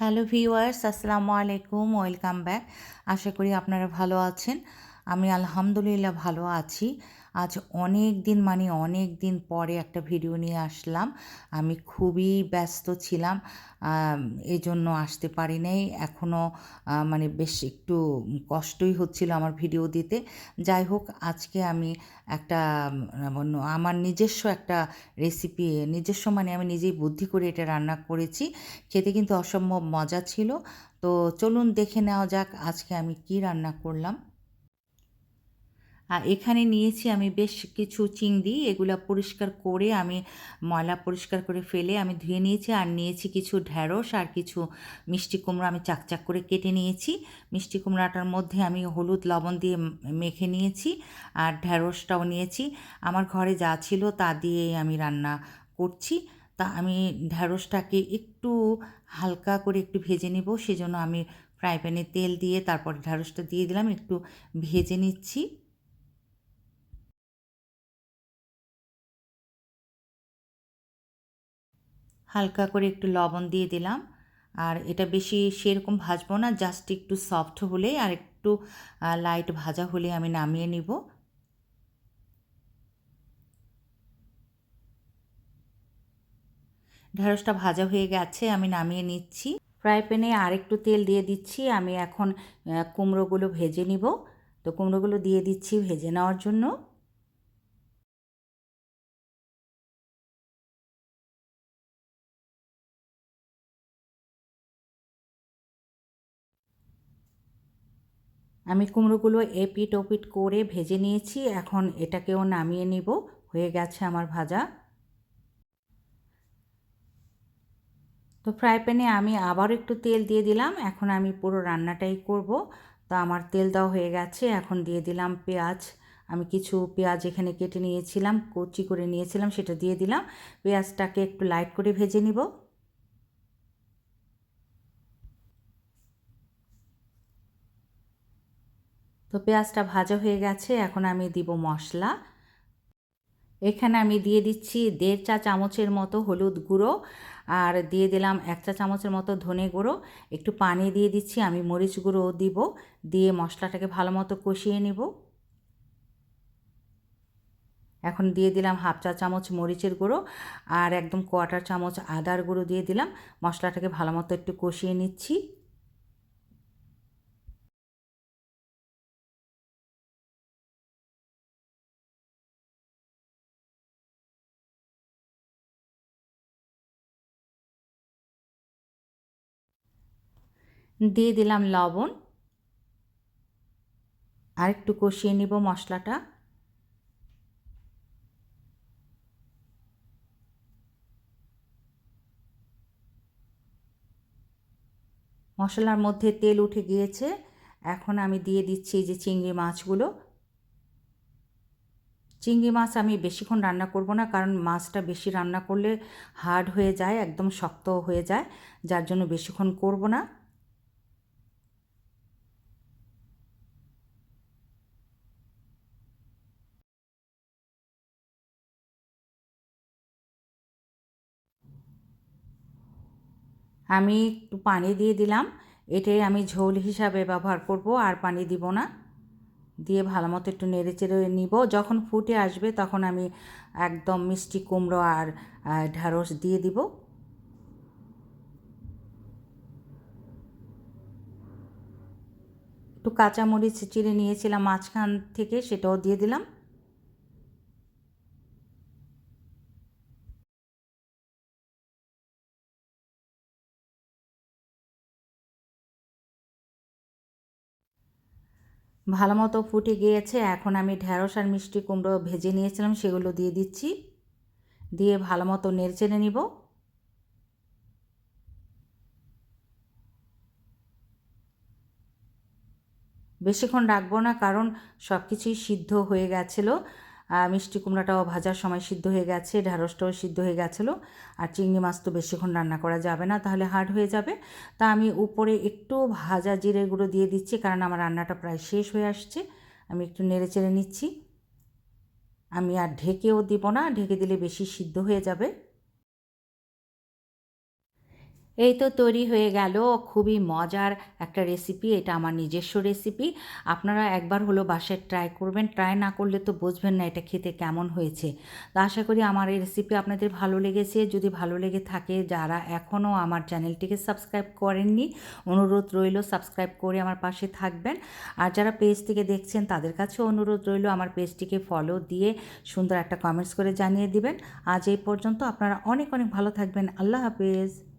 Hello viewers আসসালামু আলাইকুম welcome back. আশা করি আপনারা ভালো আছেন। আমি আলহামদুলিল্লাহ ভালো আছি। আজ অনেক দিন মানে অনেক দিন পরে একটা ভিডিও নিয়ে আসলাম। আমি খুবই ব্যস্ত ছিলাম এই জন্য আসতে পারি নাই। এখনও মানে বেশ একটু কষ্টই হচ্ছিল আমার ভিডিও দিতে। যাই হোক, আজকে আমি একটা আমার নিজস্ব একটা রেসিপি নিজস্ব মানে আমি নিজেই বুদ্ধি করে এটা রান্না করেছি। খেতে কিন্তু অসম্ভব মজা ছিল। তো চলুন দেখে নেওয়া যাক আজকে আমি কি রান্না করলাম। আর এখানে নিয়েছি আমি বেশ কিছু চিংড়ি, এগুলো পরিষ্কার করে আমি ময়লা পরিষ্কার করে ফেলে আমি ধুয়ে নিয়েছি আর নিয়েছি কিছু ঢ্যাঁড়স আর কিছু মিষ্টি কুমড়ো আমি চাকচাক করে কেটে নিয়েছি। মিষ্টি কুমড়াটার মধ্যে আমি হলুদ লবণ দিয়ে মেখে নিয়েছি আর ঢ্যাঁড়সটাও নিয়েছি। আমার ঘরে যা ছিল তা দিয়েই আমি রান্না করছি। তা আমি ঢ্যাঁড়সটাকে একটু হালকা করে একটু ভেজে নেব, সেজন্য আমি ফ্রাই প্যানে তেল দিয়ে তারপর ঢ্যাঁড়সটা দিয়ে দিলাম, একটু ভেজে নিচ্ছি। হালকা করে একটু লবণ দিয়ে দিলাম। আর এটা বেশি সেরকম ভাজবো না জাস্ট একটু সফট হলে আর একটু লাইট ভাজা হলে আমি নামিয়ে নিব। ঢেঁড়সটা ভাজা হয়ে গেছে, আমি নামিয়ে নিচ্ছি। ফ্রাই প্যানে আরেকটু তেল দিয়ে দিচ্ছি, আমি এখন কুমড়োগুলো ভেজে নিব। তো কুমড়োগুলো দিয়ে দিচ্ছি ভেজে নেওয়ার জন্য। আমি কুমড়োগুলো এপিট ওপিট করে ভেজে নিয়েছি, এখন এটাকেও নামিয়ে নিব। হয়ে গেছে আমার ভাজা। তো ফ্রাই প্যানে আমি আবার একটু তেল দিয়ে দিলাম, এখন আমি পুরো রান্নাটাই করব। তো আমার তেল দেওয়া হয়ে গেছে, এখন দিয়ে দিলাম পেঁয়াজ। আমি কিছু পেঁয়াজ এখানে কেটে নিয়েছিলাম, কচি করে নিয়েছিলাম, সেটা দিয়ে দিলাম। পেঁয়াজটাকে একটু লাইট করে ভেজে নিব। তো পেঁয়াজটা ভাজা হয়ে গেছে, এখন আমি দিব মশলা। এখানে আমি দিয়ে দিচ্ছি দেড় চা চামচের মতো হলুদ গুঁড়ো, আর দিয়ে দিলাম এক চা চামচের মতো ধনে গুঁড়ো। একটু পানি দিয়ে দিচ্ছি, আমি মরিচ গুঁড়ো দিব, দিয়ে মশলাটাকে ভালো মতো কষিয়ে নেব। এখন দিয়ে দিলাম হাফ চা চামচ মরিচের গুঁড়ো, আর একদম কোয়াটার চামচ আদার গুঁড়ো দিয়ে দিলাম। মশলাটাকে ভালো মতো একটু কষিয়ে নিচ্ছি। দিয়ে দিলাম লবণ। আর একটু কষিয়ে নিব মশলাটা। মশলার মধ্যে তেল উঠে গিয়েছে। এখন আমি দিয়ে দিচ্ছি যে চিংড়ি মাছগুলো। চিংড়ি মাছ আমি বেশিক্ষণ রান্না করব না, কারণ মাছটা বেশি রান্না করলে হার্ড হয়ে যায়, একদম শক্ত হয়ে যায়, যার জন্য বেশিক্ষণ করব না। আমি একটু পানি দিয়ে দিলাম। এটাই আমি ঝোল হিসাবে ব্যবহার করব, আর পানি দিব না। দিয়ে ভালো মতো একটু নেড়ে চেড়ে নিব। যখন ফুটে আসবে তখন আমি একদম মিষ্টি কুমড়ো আর ঢ্যাঁড়স দিয়ে দিব। একটু কাঁচামরিচ চিড়ে নিয়েছিলাম মাঝখান থেকে, সেটাও দিয়ে দিলাম। ভালো মতো ফুটে গিয়েছে। এখন আমি ঢ্যাঁড়স আর মিষ্টি কুমড়ো ভেজে নিয়েছিলাম, সেগুলো দিয়ে দিচ্ছি। দিয়ে ভালো মতো নেড়ে নিব। বেশিক্ষণ রাখব না, কারণ সব কিছুই সিদ্ধ হয়ে গেছিল। মিষ্টি কুমড়াটাও ভাজার সময় সিদ্ধ হয়ে গেছে ঢ্যাঁড়সটাও সিদ্ধ হয়ে গেছিল। আর চিংড়ি মাছ তো বেশিক্ষণ রান্না করা যাবে না, তাহলে হার্ড হয়ে যাবে। তা আমি উপরে একটু ভাজা জিরে গুঁড়ো দিয়ে দিচ্ছি, কারণ আমার রান্নাটা প্রায় শেষ হয়ে আসছে। আমি একটু নেড়ে চেড়ে নিচ্ছি। আমি আর ঢেকেও দিব না, ঢেকে দিলে বেশি সিদ্ধ হয়ে যাবে। এই তো তৈরি হয়ে গেল। খুবই মজার একটা রেসিপি এটা আমার নিজস্ব রেসিপি আপনারা একবার হলো বাসায় ট্রাই করবেন। ট্রাই না করলে তো বুঝবেন না এটা খেতে কেমন হয়েছে। তো আশা করি আমার এই রেসিপি আপনাদের ভালো লেগেছে। যদি ভালো লেগে থাকে, যারা এখনও আমার চ্যানেলটিকে সাবস্ক্রাইব করেননি, অনুরোধ রইল সাবস্ক্রাইব করে আমার পাশে থাকবেন। আর যারা পেজ থেকে দেখছেন, তাদের কাছেও অনুরোধ রইল আমার পেজটিকে ফলো দিয়ে সুন্দর একটা কমেন্টস করে জানিয়ে দিবেন। আজ এই পর্যন্ত আপনারা অনেক অনেক ভালো থাকবেন। আল্লাহ হাফেজ।